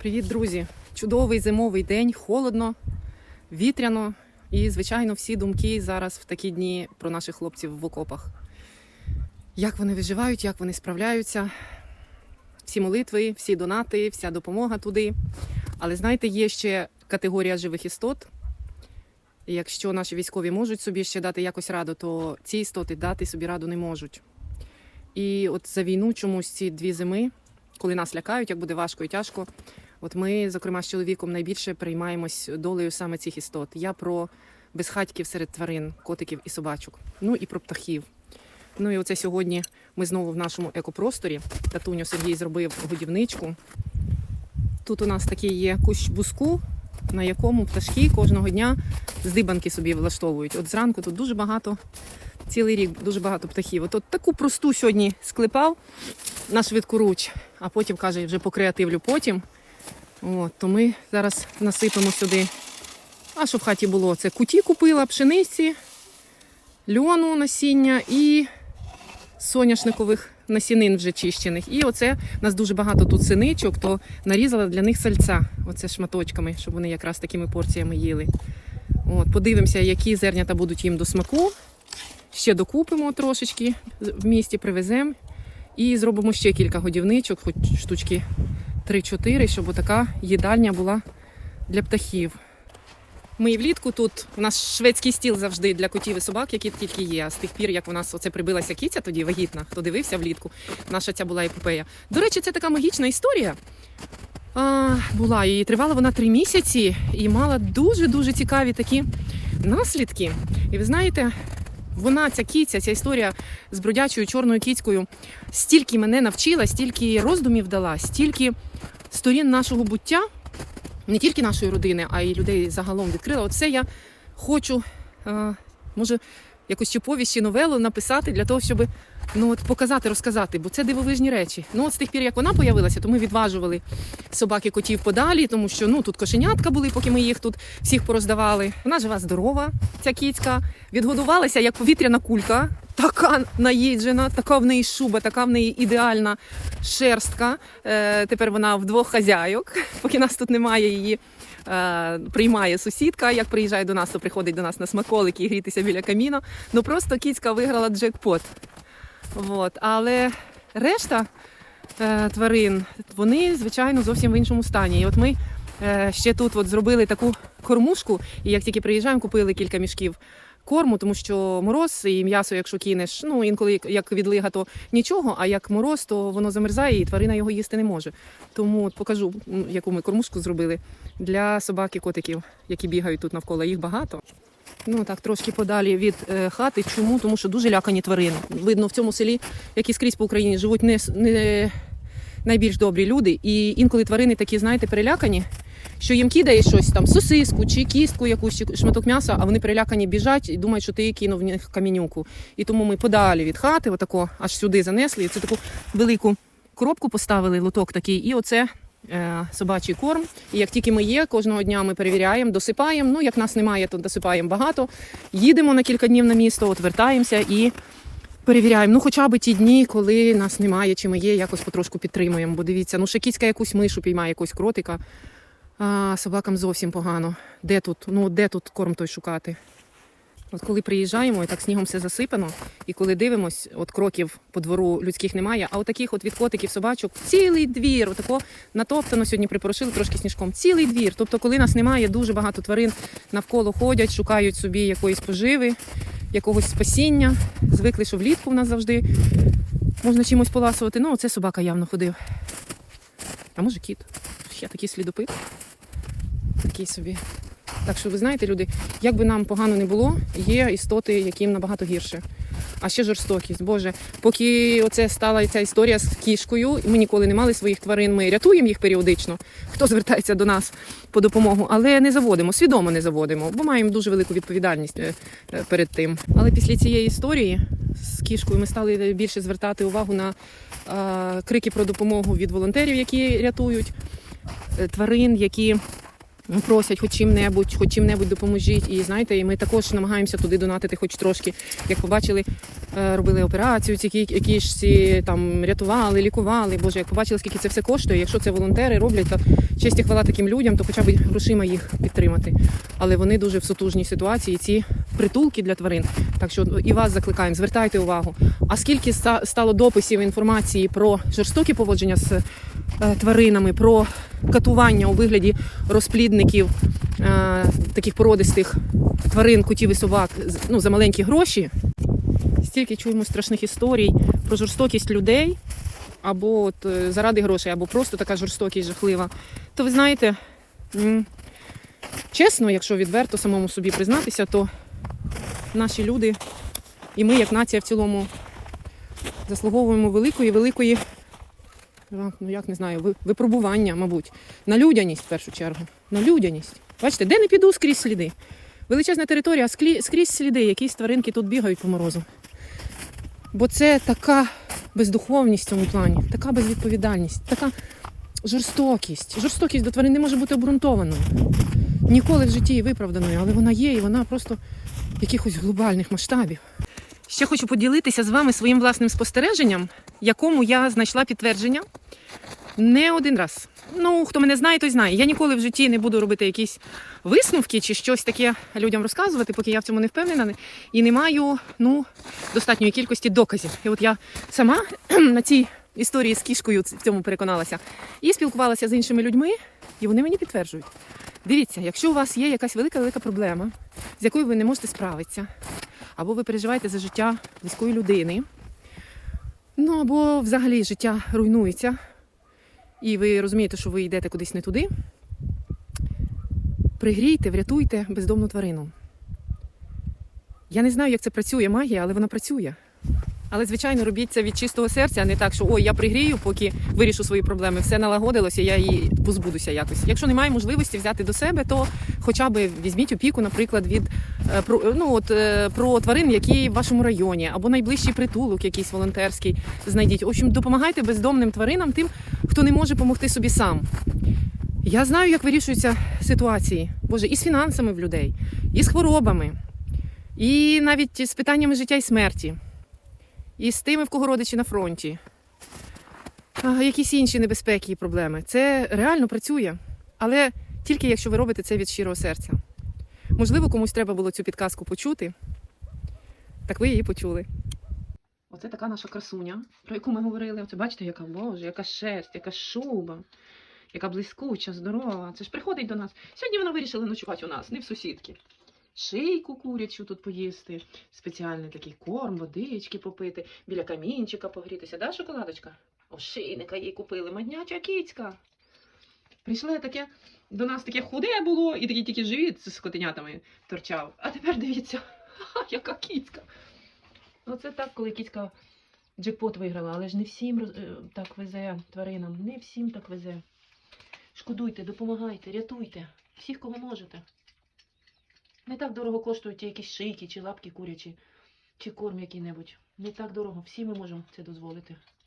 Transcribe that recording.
Привіт, друзі! Чудовий зимовий день, холодно, вітряно. І, звичайно, всі думки зараз в такі дні про наших хлопців в окопах. Як вони виживають, як вони справляються. Всі молитви, всі донати, вся допомога туди. Але знаєте, є ще категорія живих істот. І якщо наші військові можуть собі ще дати якось раду, то ці істоти дати собі раду не можуть. І от за війну чомусь ці дві зими, коли нас лякають, як буде важко і тяжко, От ми, зокрема, з чоловіком найбільше приймаємось долею саме цих істот. Я про безхатьків серед тварин, котиків і собачок. Ну і про птахів. Ну і оце сьогодні ми знову в нашому екопросторі. Татуньо Сергій зробив годівничку. Тут у нас такий є кущ буску, на якому пташки кожного дня здибанки собі влаштовують. От зранку тут дуже багато, цілий рік дуже багато птахів. От, от таку просту сьогодні склепав на швидку руч, а потім каже, вже покреативлю потім. От, то ми зараз насипемо сюди. А що в хаті було? Це куті купила, пшениці, льону насіння і соняшникових насінин вже чищених. І оце у нас дуже багато тут синичок, то нарізала для них сальця, оце шматочками, щоб вони якраз такими порціями їли. От, подивимося, які зернята будуть їм до смаку. Ще докупимо трошечки в місті, привеземо. І зробимо ще кілька годівничок, хоч штучки 3-4, щоб така їдальня була для птахів. Ми і влітку тут у нас шведський стіл завжди для котів і собак, які тільки є. А з тих пір, як у нас оце прибилася кіця, тоді вагітна, хто дивився влітку, наша ця була епопея. До речі, це така магічна історія. А, була і тривала вона три місяці і мала дуже дуже цікаві такі наслідки. І ви знаєте, вона, ця кіця, ця історія з бродячою чорною кіцькою, стільки мене навчила, стільки роздумів дала, стільки сторін нашого буття, не тільки нашої родини, а й людей загалом відкрила. Оце я хочу, е, може, якусь чи повість, чи новелу написати для того, щоб ну, от, показати, розказати, бо це дивовижні речі. Ну, от з тих пір, як вона появилася, то ми відважували собаки котів подалі, тому що ну, тут кошенятка були, поки ми їх тут всіх пороздавали. Вона жива здорова, ця кіцька, відгодувалася як повітряна кулька. Така наїджена, така в неї шуба, така в неї ідеальна шерстка. Е, тепер вона в двох хазяйок, поки нас тут немає її. Е, приймає сусідка, як приїжджає до нас, то приходить до нас на смаколики і грітися біля каміна. Ну просто кіцька виграла джекпот. От. Але решта е, тварин, вони, звичайно, зовсім в іншому стані. І от ми е, ще тут от зробили таку кормушку, і як тільки приїжджаємо, купили кілька мішків корму, тому що мороз і м'ясо, якщо кинеш, ну інколи як відлига, то нічого, а як мороз, то воно замерзає і тварина його їсти не може. Тому от покажу, яку ми кормушку зробили для собак і котиків, які бігають тут навколо. Їх багато. Ну так, трошки подалі від е, хати. Чому? Тому що дуже лякані тварини. Видно, в цьому селі, як і скрізь по Україні, живуть не, не найбільш добрі люди. І інколи тварини такі, знаєте, перелякані, що їм кидає щось там, сосиску чи кістку, якусь чи шматок м'яса, а вони перелякані біжать і думають, що ти кинув в них камінюку. І тому ми подалі від хати, отако аж сюди занесли. І це таку велику коробку поставили, лоток такий, і оце. е, Собачий корм, і як тільки ми є, кожного дня ми перевіряємо, досипаємо. Ну як нас немає, то досипаємо багато. Їдемо на кілька днів на місто, от вертаємося і перевіряємо. Ну, хоча б ті дні, коли нас немає, чи ми є, якось потрошку підтримуємо. Бо дивіться, ну ще кіцька якусь мишу піймає, якогось кротика. А собакам зовсім погано. Де тут? Ну де тут корм той шукати? От коли приїжджаємо, і так снігом все засипано, і коли дивимось, от кроків по двору людських немає, а от от від котиків, собачок, цілий двір, отако натоптано сьогодні припорошили трошки сніжком. Цілий двір. Тобто, коли нас немає, дуже багато тварин навколо ходять, шукають собі якоїсь поживи, якогось спасіння. Звикли, що влітку в нас завжди можна чимось поласувати. Ну, оце собака явно ходив. А може кіт? Я такий слідопит. Такий собі. Так що ви знаєте, люди, як би нам погано не було, є істоти, яким набагато гірше. А ще жорстокість. Боже, поки оце стала ця історія з кішкою, ми ніколи не мали своїх тварин. Ми рятуємо їх періодично. Хто звертається до нас по допомогу, але не заводимо, свідомо не заводимо, бо маємо дуже велику відповідальність е, е, перед тим. Але після цієї історії з кішкою ми стали більше звертати увагу на е, крики про допомогу від волонтерів, які рятують е, тварин, які просять хоч чим-небудь, хоч чим-небудь допоможіть. І знаєте, і ми також намагаємося туди донатити хоч трошки. Як побачили, е, робили операцію, ці всі там рятували, лікували. Боже, як побачили, скільки це все коштує. Якщо це волонтери роблять, то честь і хвала таким людям, то хоча б грошима їх підтримати. Але вони дуже в сутужній ситуації. Ці притулки для тварин. Так що і вас закликаємо, звертайте увагу. А скільки ста- стало дописів інформації про жорстокі поводження з тваринами, про катування у вигляді розплідників е, таких породистих тварин, котів і собак ну, за маленькі гроші. Стільки чуємо страшних історій про жорстокість людей, або от, е, заради грошей, або просто така жорстокість жахлива. То ви знаєте, чесно, якщо відверто самому собі признатися, то наші люди і ми, як нація в цілому, заслуговуємо великої, великої, ну як не знаю, випробування, мабуть, на людяність в першу чергу. На людяність. Бачите, де не піду скрізь сліди. Величезна територія, а скрізь сліди, якісь тваринки тут бігають по морозу. Бо це така бездуховність в цьому плані, така безвідповідальність, така жорстокість. Жорстокість до тварин не може бути обґрунтованою. Ніколи в житті виправданою, але вона є, і вона просто якихось глобальних масштабів. Ще хочу поділитися з вами своїм власним спостереженням, якому я знайшла підтвердження не один раз. Ну, хто мене знає, той знає. Я ніколи в житті не буду робити якісь висновки чи щось таке людям розказувати, поки я в цьому не впевнена і не маю ну, достатньої кількості доказів. І от я сама на цій історії з кішкою в цьому переконалася і спілкувалася з іншими людьми, і вони мені підтверджують. Дивіться, якщо у вас є якась велика велика проблема, з якою ви не можете справитися, або ви переживаєте за життя близької людини, ну або взагалі життя руйнується, і ви розумієте, що ви йдете кудись не туди, пригрійте, врятуйте бездомну тварину. Я не знаю, як це працює магія, але вона працює. Але, звичайно, робіть це від чистого серця, а не так, що ой, я пригрію, поки вирішу свої проблеми. Все налагодилося, я її позбудуся якось. Якщо немає можливості взяти до себе, то хоча б візьміть опіку, наприклад, від е, ну, от, е, про тварин, які в вашому районі, або найближчий притулок, якийсь волонтерський, знайдіть. В общем, допомагайте бездомним тваринам, тим, хто не може допомогти собі сам. Я знаю, як вирішуються ситуації, Боже, і з фінансами в людей, і з хворобами, і навіть з питаннями життя і смерті і з тими, в кого родичі на фронті. Якісь інші небезпеки і проблеми. Це реально працює. Але тільки якщо ви робите це від щирого серця. Можливо, комусь треба було цю підказку почути. Так ви її почули. Оце така наша красуня, про яку ми говорили. Оце бачите, яка боже, яка шерсть, яка шуба, яка блискуча, здорова. Це ж приходить до нас. Сьогодні вона вирішила ночувати у нас, не в сусідки. Шийку курячу тут поїсти, спеціальний такий корм, водички попити, біля камінчика погрітися, да, шоколадочка? Ошейника їй купили, мадняча кіцька. Прийшли таке, до нас таке худе було, і такий тільки живіт з котенятами торчав. А тепер дивіться, ха, яка кіцька. Оце так, коли кіцька джекпот виграла, але ж не всім е, так везе тваринам, не всім так везе. Шкодуйте, допомагайте, рятуйте, всіх, кого можете. Не так дорого коштують ті якісь шийки чи лапки курячі, чи корм який-небудь. Не так дорого. Всі ми можемо це дозволити.